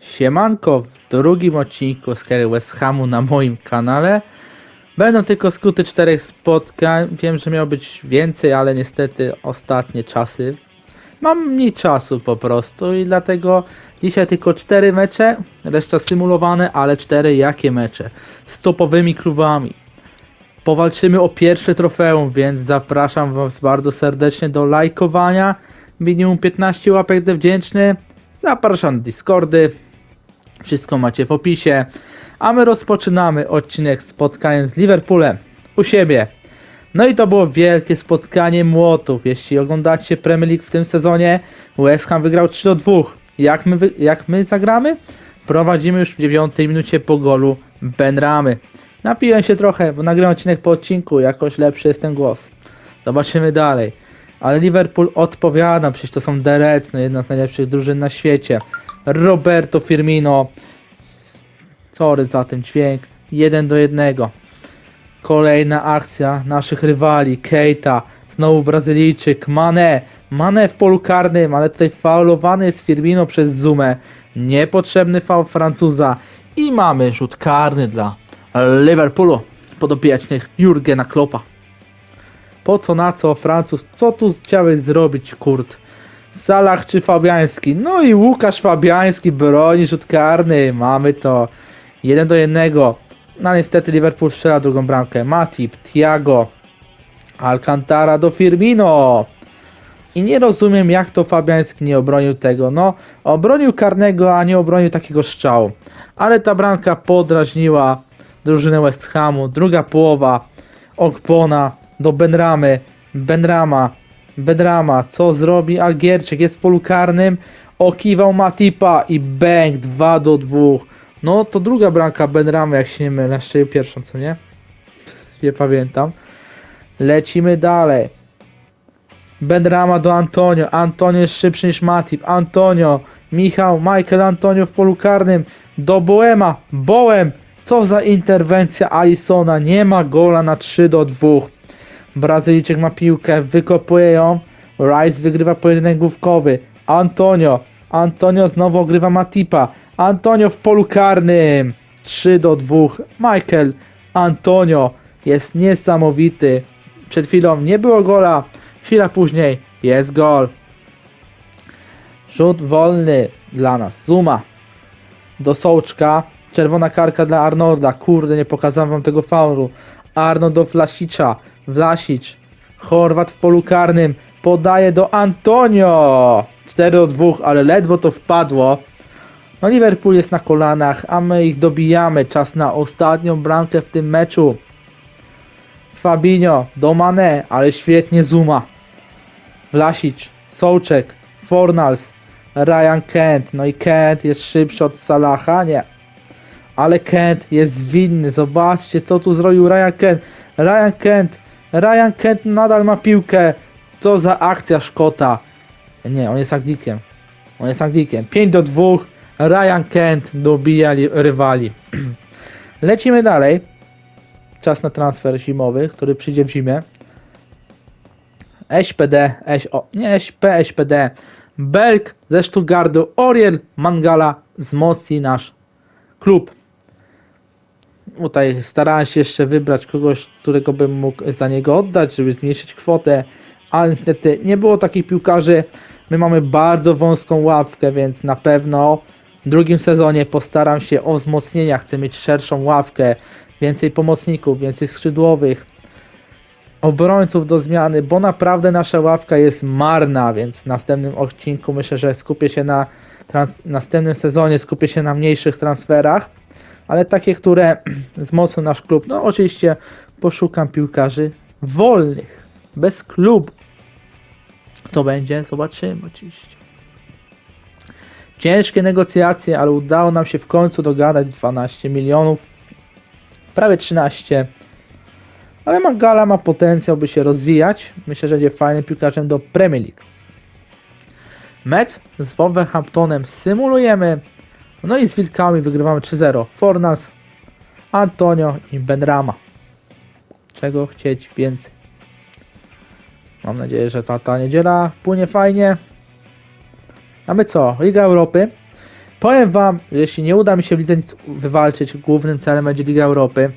Siemanko, w drugim odcinku z West Hamu na moim kanale będą tylko skróty czterech spotkań. Wiem, że miało być więcej, ale niestety ostatnie czasy mam mniej czasu po prostu i dlatego dzisiaj tylko cztery mecze, reszta symulowane, ale cztery jakie mecze? Z topowymi klubami. Powalczymy o pierwsze trofeum, więc zapraszam Was bardzo serdecznie do lajkowania. Minimum 15 łapek wdzięczny. Zapraszam na Discordy. Wszystko macie w opisie. A my rozpoczynamy odcinek spotkaniem z Liverpoolem u siebie. No i to było wielkie spotkanie młotów. Jeśli oglądacie Premier League w tym sezonie, West Ham wygrał 3 do 2. Jak my, jak my zagramy? Prowadzimy już w 9 minucie po golu Benramy. Napiłem się trochę, bo nagrałem odcinek po odcinku, jakoś lepszy jest ten głos. Zobaczymy dalej. Ale Liverpool odpowiada, przecież to są Reds, no jedna z najlepszych drużyn na świecie. Roberto Firmino. Sorry za ten dźwięk. 1 do 1. Kolejna akcja naszych rywali. Keita. Znowu Brazylijczyk. Mane. Mane w polu karnym, ale tutaj faulowany jest Firmino przez Zumę. Niepotrzebny faul Francuza. I mamy rzut karny dla Liverpoolu. Podopiecznych Jurgena Kloppa. Po co na co Francuz? Co tu chciałeś zrobić, Kurt? Salah czy Fabiański? No i Łukasz Fabiański broni rzut karny. Mamy to. 1 do 1. No niestety Liverpool strzela drugą bramkę. Matip, Thiago, Alcantara do Firmino. I nie rozumiem jak to Fabiański nie obronił tego. No, obronił karnego, a nie obronił takiego strzału. Ale ta bramka podrażniła drużynę West Hamu. Druga połowa. Okpona do Benramy. Benrama. Benrama. Co zrobi Algierczyk? Jest w polu karnym. Okiwał Matipa i bang 2 do 2. No to druga bramka Benramy, jak się nie mylę. Jeszcze pierwszą, co nie? Nie pamiętam. Lecimy dalej. Benrama do Antonio. Antonio jest szybszy niż Matip. Antonio. Michał, Michael Antonio w polu karnym. Do Boema. Boem. Co za interwencja Alisona. Nie ma gola na 3 do 2. Brazylijczyk ma piłkę. Wykopuje ją. Rice wygrywa pojedynek główkowy. Antonio. Antonio znowu ogrywa Matipa. Antonio w polu karnym. 3 do 2. Michael Antonio jest niesamowity. Przed chwilą nie było gola. Chwila później jest gol. Rzut wolny dla nas. Zuma do Sołczka. Czerwona karka dla Arnolda. Kurde, nie pokazałem wam tego faulu. Arnold do Vlasicza. Vlasic. Chorwat w polu karnym. Podaje do Antonio. 4 do 2, ale ledwo to wpadło. No Liverpool jest na kolanach, a my ich dobijamy. Czas na ostatnią bramkę w tym meczu. Fabinho do Mane, ale świetnie Zuma. Vlasic, Sołczek, Fornals, Ryan Kent. No i Kent jest szybszy od Salaha? Nie. Ale Kent jest winny. Zobaczcie, co tu zrobił Ryan Kent. Ryan Kent, Ryan Kent nadal ma piłkę. Co za akcja Szkota. Nie, on jest Anglikiem. On jest Anglikiem. 5 do 2. Ryan Kent dobija li- rywali. Lecimy dalej. Czas na transfer zimowy, który przyjdzie w zimie. SPD, S, o, nie SP, SPD. Belk ze Stuttgartu, Oriel Mangala wzmocni nasz klub. Tutaj starałem się jeszcze wybrać kogoś, którego bym mógł za niego oddać, żeby zmniejszyć kwotę, ale niestety nie było takich piłkarzy. My mamy bardzo wąską ławkę, więc na pewno w drugim sezonie postaram się o wzmocnienia. Chcę mieć szerszą ławkę, więcej pomocników, więcej skrzydłowych, obrońców do zmiany, bo naprawdę nasza ławka jest marna, więc w następnym odcinku myślę, że skupię się na następnym sezonie, skupię się na mniejszych transferach, ale takie, które wzmocnią nasz klub. No oczywiście poszukam piłkarzy wolnych, bez klubu. Kto będzie? Zobaczymy oczywiście. Ciężkie negocjacje, ale udało nam się w końcu dogadać 12 milionów. Prawie 13. Ale Mangala ma potencjał, by się rozwijać. Myślę, że będzie fajnym piłkarzem do Premier League. Mecz z Wolverhamptonem symulujemy. No i z Wilkami wygrywamy 3-0. Fornas, Antonio i Benrama. Czego chcieć więcej? Mam nadzieję, że ta, ta niedziela płynie fajnie. A my co? Liga Europy. Powiem wam, jeśli nie uda mi się w lidze nic wywalczyć, głównym celem będzie Liga Europy.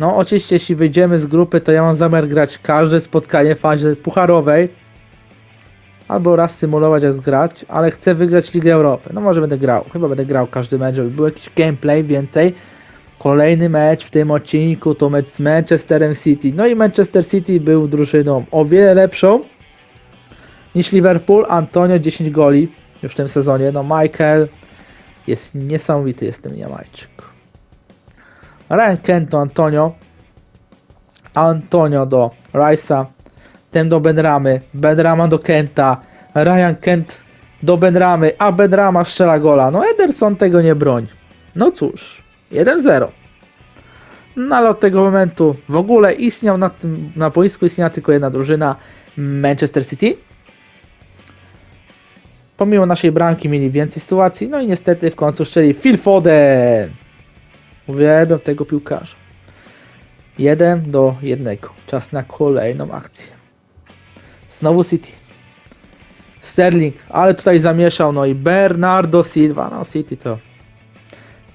No oczywiście jeśli wyjdziemy z grupy, to ja mam zamiar grać każde spotkanie w fazie pucharowej. Albo raz symulować jak zgrać, ale chcę wygrać Ligę Europy. No może będę grał, chyba będę grał każdy mecz, żeby był jakiś gameplay więcej. Kolejny mecz w tym odcinku to mecz z Manchesterem City. No i Manchester City był drużyną o wiele lepszą niż Liverpool. Antonio 10 goli już w tym sezonie. No Michael jest niesamowity, jest ten Jamajczyk. Ryan Kent do Antonio. Antonio do Rice'a. Ten do Benramy. Benrama do Kenta. Ryan Kent do Benramy. A Benrama strzela gola. No Ederson tego nie broń. No cóż. 1-0. No ale od tego momentu w ogóle istniał na, tym, na boisku istniała tylko jedna drużyna Manchester City. Pomimo naszej bramki mieli więcej sytuacji, no i niestety w końcu strzeli Phil Foden. Uwielbiam tego piłkarza. 1 do 1. Czas na kolejną akcję. Znowu City. Sterling, ale tutaj zamieszał, no i Bernardo Silva. No City to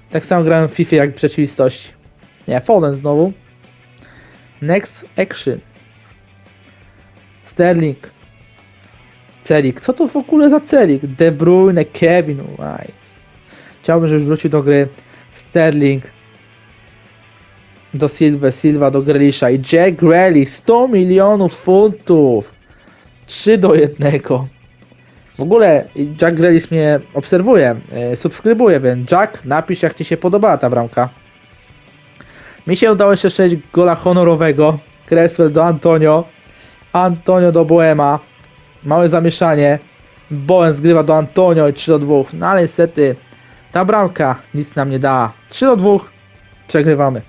tak samo grałem w FIFA jak w rzeczywistości. Nie, Foden znowu. Next action. Sterling. Celik. Co to w ogóle za Celik? De Bruyne, Kevin. Aj. Chciałbym, żebyś wrócił do gry Sterling. Do Silva, Silva do Grealisha i Jack Grealish 100 milionów funtów 3 do 1 w ogóle Jack Grealish mnie obserwuje, e, subskrybuje, więc Jack, napisz jak Ci się podobała ta bramka. Mi się udało jeszcze strzelić gola honorowego. Cresswell do Antonio. Antonio do Boema. Małe zamieszanie. Boem zgrywa do Antonio i 3 do 2. No ale niestety ta bramka nic nam nie dała. 3 do 2. Przegrywamy.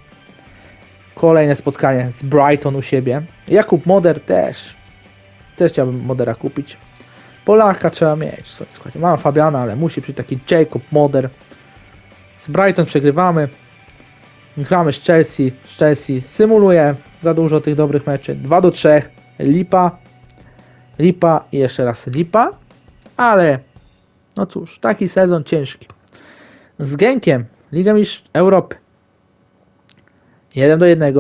Kolejne spotkanie z Brighton u siebie. Jakub Moder też. Też chciałbym Modera kupić. Polaka trzeba mieć. składzie. Mam Fabiana, ale musi być taki Jacob Moder. Z Brighton przegrywamy. Gramy z Chelsea. Z Chelsea symuluje za dużo tych dobrych meczy. 2 do 3. Lipa. Lipa i jeszcze raz lipa. Ale no cóż, taki sezon ciężki. Z Genkiem. Liga Mistrz Europy. 1 do 1.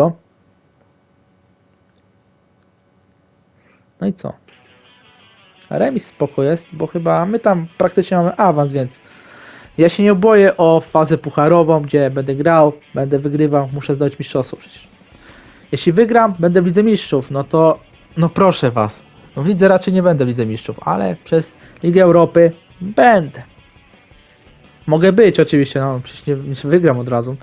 No i co? Remis spoko jest, bo chyba my tam praktycznie mamy awans, więc ja się nie boję o fazę pucharową, gdzie będę grał, będę wygrywał, muszę zdobyć mistrzostwo przecież. Jeśli wygram, będę w Lidze Mistrzów, no to no proszę was. No w Lidze raczej nie będę w Lidze Mistrzów, ale przez Ligę Europy będę. Mogę być oczywiście, no przecież nie, nie wygram od razu.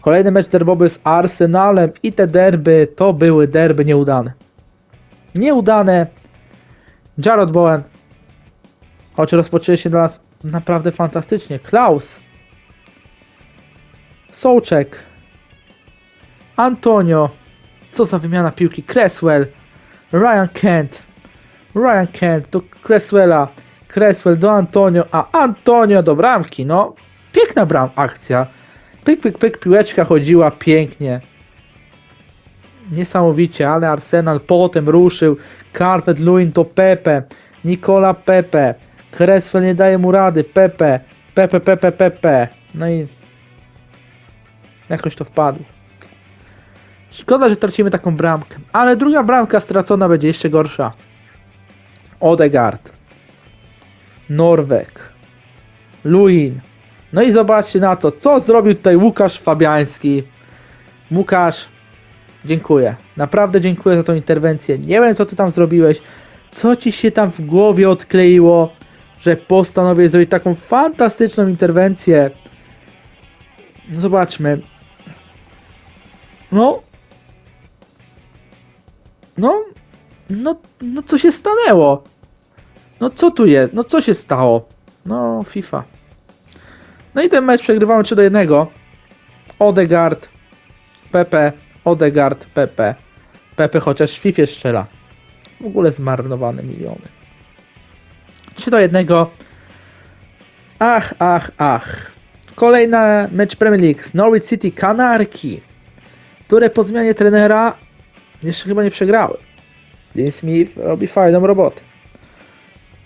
Kolejny mecz derbowy z Arsenalem i te derby to były derby nieudane. Nieudane, Jarrod Bowen. Choć rozpoczęły się dla nas naprawdę fantastycznie. Klaus. Sołczek. Antonio. Co za wymiana piłki. Cresswell. Ryan Kent. Ryan Kent do Cresswella. Cresswell do Antonio. A Antonio do bramki. No, piękna bram akcja. Pyk, pyk, pyk, piłeczka chodziła pięknie. Niesamowicie, ale Arsenal potem ruszył. Carpet Luin to Pepe. Nicola Pepe. Cresswell nie daje mu rady. Pepe. Pepe, Pepe, Pepe. No i jakoś to wpadło. Szkoda, że tracimy taką bramkę. Ale druga bramka stracona będzie jeszcze gorsza. Odegaard. Norwek. Luin. No i zobaczcie na to, co zrobił tutaj Łukasz Fabiański. Łukasz, dziękuję. Naprawdę dziękuję za tą interwencję. Nie wiem, co ty tam zrobiłeś. Co ci się tam w głowie odkleiło, że postanowiłeś zrobić taką fantastyczną interwencję. No zobaczmy. No. No. No, no co się stanęło? No co tu jest? No co się stało? No, FIFA. No i ten mecz przegrywamy 3 do 1. Odegaard, Pepe, Odegaard, Pepe. Pepe chociaż w FIFA strzela. W ogóle zmarnowane miliony. 3 do 1. Ach, ach, ach. Kolejna mecz Premier League z Norwich City Kanarki, które po zmianie trenera jeszcze chyba nie przegrały. Dean Smith robi fajną robotę.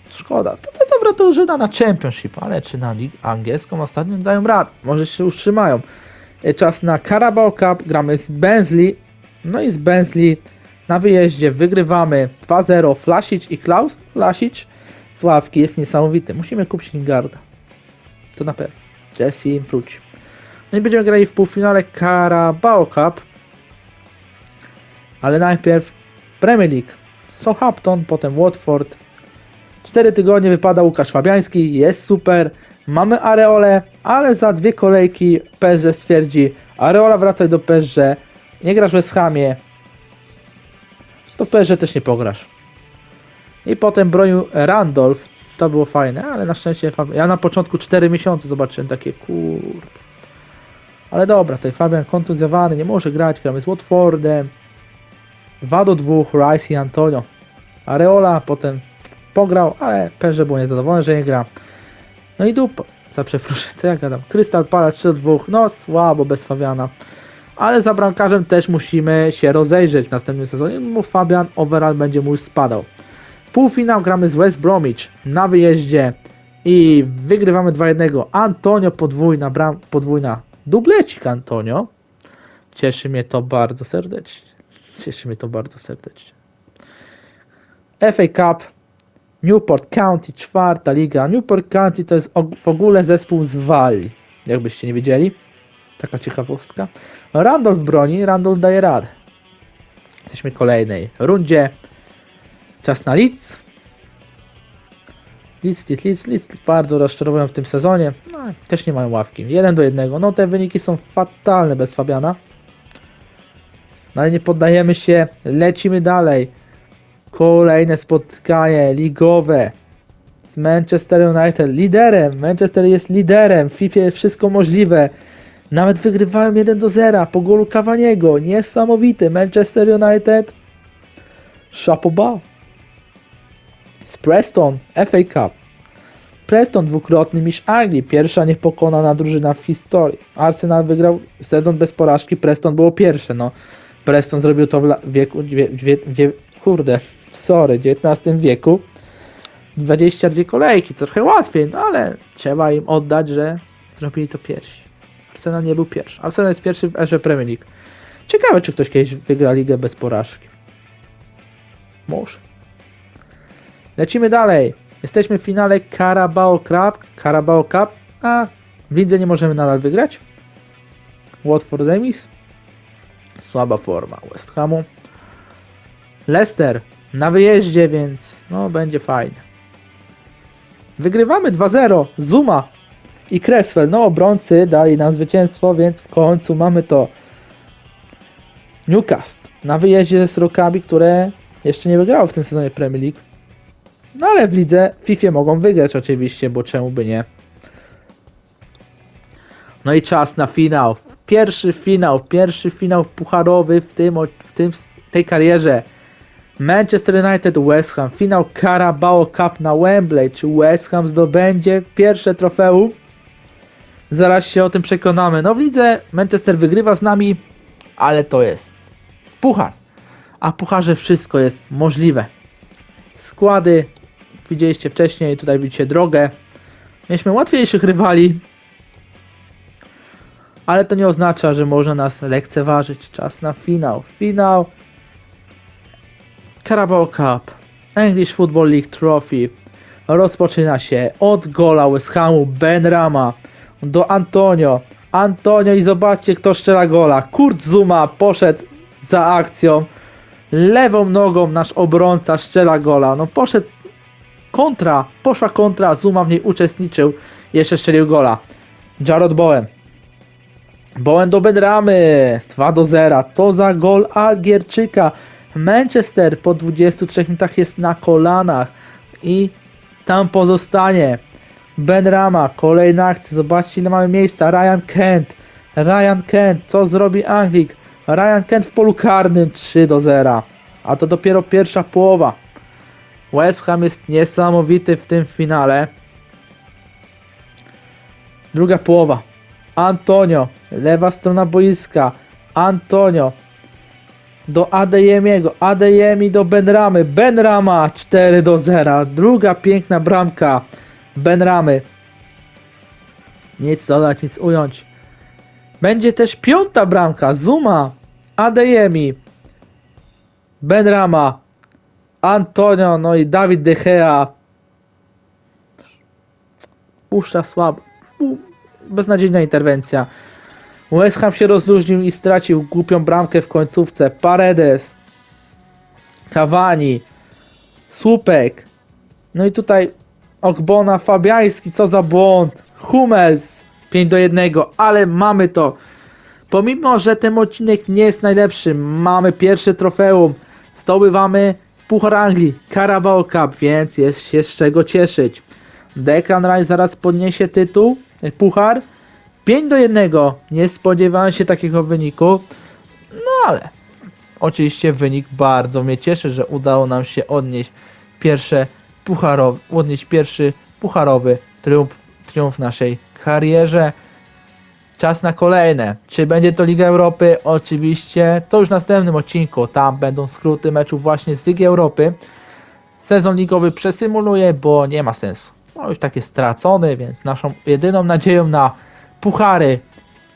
Szkoda. To, to dobra drużyna na Championship, ale czy na lig angielską ostatnio dają radę. Może się utrzymają. E, Czas na Carabao Cup, gramy z Bensley. No i z Bensley na wyjeździe wygrywamy 2-0 Flasic i Klaus. Flasic z ławki jest niesamowity. Musimy kupić Lingarda. To na pewno. Jesse wróci. No i będziemy grali w półfinale Carabao Cup. Ale najpierw Premier League. Southampton, potem Watford. Cztery tygodnie wypada Łukasz Fabiański, jest super. Mamy Areole, ale za dwie kolejki PSG stwierdzi Areola wracaj do PSG, nie grasz w West Hamie, to w PSG też nie pograsz. I potem bronił Randolph, to było fajne, ale na szczęście ja na początku 4 miesiące zobaczyłem takie kurde. Ale dobra, tutaj Fabian kontuzjowany, nie może grać, gramy z Watfordem. 2 do 2, Rice i Antonio. Areola potem pograł, ale PSG był niezadowolony, że nie gra. No i dupa, za przepraszam, co ja gadam. Krystal Palace 3 do 2, no słabo bez Fabiana. Ale za bramkarzem też musimy się rozejrzeć w następnym sezonie, bo Fabian overall będzie mu już spadał. Półfinał gramy z West Bromwich na wyjeździe i wygrywamy 2-1. Antonio podwójna bram, podwójna dublecik Antonio. Cieszy mnie to bardzo serdecznie. Cieszy mnie to bardzo serdecznie. FA Cup Newport County, czwarta liga. Newport County to jest w ogóle zespół z Walii, jakbyście nie wiedzieli. Taka ciekawostka. Randolph broni, Randolph daje radę. Jesteśmy w kolejnej rundzie. Czas na Leeds. Leeds, Leeds, Leeds, Leeds bardzo rozczarowują w tym sezonie. No, też nie mają ławki. 1 do 1. No te wyniki są fatalne bez Fabiana. No ale nie poddajemy się. Lecimy dalej. Kolejne spotkanie ligowe z Manchester United. Liderem. Manchester jest liderem. W FIFA wszystko możliwe. Nawet wygrywałem 1 do 0 po golu Cavaniego. Niesamowity. Manchester United. Chapeau Z Preston. FA Cup. Preston dwukrotny mistrz Anglii. Pierwsza niepokonana drużyna w historii. Arsenal wygrał sezon bez porażki. Preston było pierwsze. No. Preston zrobił to w wieku... Wie, wie, wie, kurde, sorry, XIX wieku. 22 kolejki, trochę łatwiej, no ale trzeba im oddać, że zrobili to pierwsi. Arsenal nie był pierwszy. Arsenal jest pierwszy w erze Premier League. Ciekawe, czy ktoś kiedyś wygra ligę bez porażki. Może. Lecimy dalej. Jesteśmy w finale Carabao Cup, Carabao Cup, a w lidze nie możemy nadal wygrać. Watford remis. Słaba forma West Hamu. Leicester na wyjeździe, więc no będzie fajnie. Wygrywamy 2-0. Zuma i Creswell. No obrońcy dali nam zwycięstwo, więc w końcu mamy to. Newcastle na wyjeździe z rokami, które jeszcze nie wygrało w tym sezonie Premier League. No ale w lidze FIFA mogą wygrać oczywiście, bo czemu by nie. No i czas na finał. Pierwszy finał, pierwszy finał pucharowy w tym, w tym w tej karierze. Manchester United West Ham, finał Carabao Cup na Wembley. Czy West Ham zdobędzie pierwsze trofeum? Zaraz się o tym przekonamy. No w lidze Manchester wygrywa z nami, ale to jest puchar. A pucharze wszystko jest możliwe. Składy widzieliście wcześniej, tutaj widzicie drogę. Mieliśmy łatwiejszych rywali, ale to nie oznacza, że można nas lekceważyć. Czas na finał. Finał Carabao Cup, English Football League Trophy rozpoczyna się od gola West Hamu Ben Rama do Antonio. Antonio i zobaczcie kto strzela gola. Kurt Zuma poszedł za akcją. Lewą nogą nasz obrońca strzela gola. No poszedł kontra, poszła kontra, Zuma w niej uczestniczył. Jeszcze strzelił gola. Jarrod Bowen. Bowen do Benramy. 2 do 0. Co za gol Algierczyka. Manchester po 23 minutach jest na kolanach i tam pozostanie. Benrama, kolejna akcja, zobaczcie ile mamy miejsca. Ryan Kent, Ryan Kent, co zrobi Anglik? Ryan Kent w polu karnym 3 do 0. A to dopiero pierwsza połowa. West Ham jest niesamowity w tym finale. Druga połowa. Antonio, lewa strona boiska. Antonio, do Adeyemiego, Adeyemi do Benramy, Benrama 4 do 0, druga piękna bramka, Benramy. Nic dodać, nic ująć. Będzie też piąta bramka. Zuma, Adeyemi, Benrama, Antonio, no i Dawid De Gea. Puszcza słabo. Beznadziejna interwencja. West Ham się rozluźnił i stracił głupią bramkę w końcówce. Paredes, Cavani, Słupek. No i tutaj Okbona, Fabiański, co za błąd. Hummels, 5 do 1, ale mamy to. Pomimo, że ten odcinek nie jest najlepszy, mamy pierwsze trofeum. Zdobywamy Puchar Anglii, Carabao Cup, więc jest się z czego cieszyć. Declan Rice zaraz podniesie tytuł, e, puchar. 5 do 1. Nie spodziewałem się takiego wyniku. No ale oczywiście wynik bardzo mnie cieszy, że udało nam się odnieść pierwsze pucharowy, odnieść pierwszy pucharowy triumf, triumf naszej karierze. Czas na kolejne. Czy będzie to Liga Europy? Oczywiście to już w następnym odcinku. Tam będą skróty meczów właśnie z Ligi Europy. Sezon ligowy przesymuluję, bo nie ma sensu. No już tak jest stracony, więc naszą jedyną nadzieją na puchary,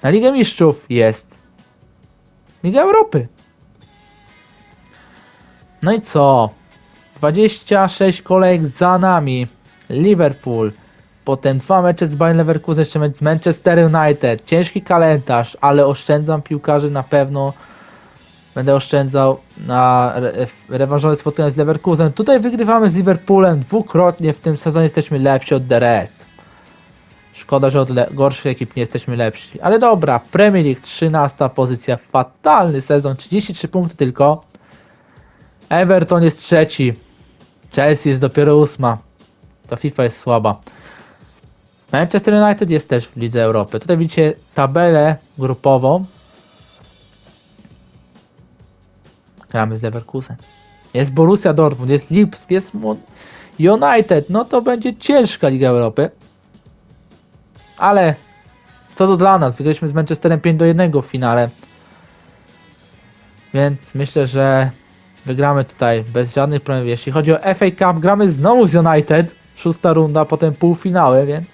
na Ligę Mistrzów jest Liga Europy. No i co? 26 kolejek za nami. Liverpool. Potem dwa mecze z Bayern Leverkusen, jeszcze mecz z Manchester United. Ciężki kalendarz, ale oszczędzam piłkarzy na pewno. Będę oszczędzał na re rewanżowe spotkania z Leverkusen. Tutaj wygrywamy z Liverpoolem dwukrotnie. W tym sezonie jesteśmy lepsi od The Reds. Szkoda, że od gorszych ekip nie jesteśmy lepsi. Ale dobra, Premier League 13 pozycja. Fatalny sezon, 33 punkty tylko. Everton jest trzeci. Chelsea jest dopiero ósma. Ta FIFA jest słaba. Manchester United jest też w Lidze Europy. Tutaj widzicie tabelę grupową. Gramy z Leverkusen. Jest Borussia Dortmund, jest Lipsk, jest United. No to będzie ciężka Liga Europy. Ale co to dla nas? Wygraliśmy z Manchesterem 5 do 1 w finale. Więc myślę, że wygramy tutaj bez żadnych problemów. Jeśli chodzi o FA Cup, gramy znowu z United. Szósta runda, potem półfinały, więc.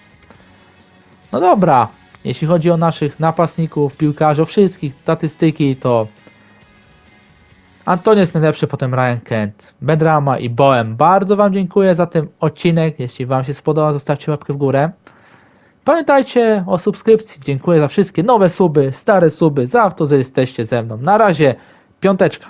No dobra. Jeśli chodzi o naszych napastników, piłkarzy, o wszystkich statystyki, to Antonio jest najlepszy, potem Ryan Kent, Bedrama i Boem. Bardzo Wam dziękuję za ten odcinek. Jeśli Wam się spodobał, zostawcie łapkę w górę. Pamiętajcie o subskrypcji. Dziękuję za wszystkie nowe suby, stare suby, za to, że jesteście ze mną. Na razie, piąteczka.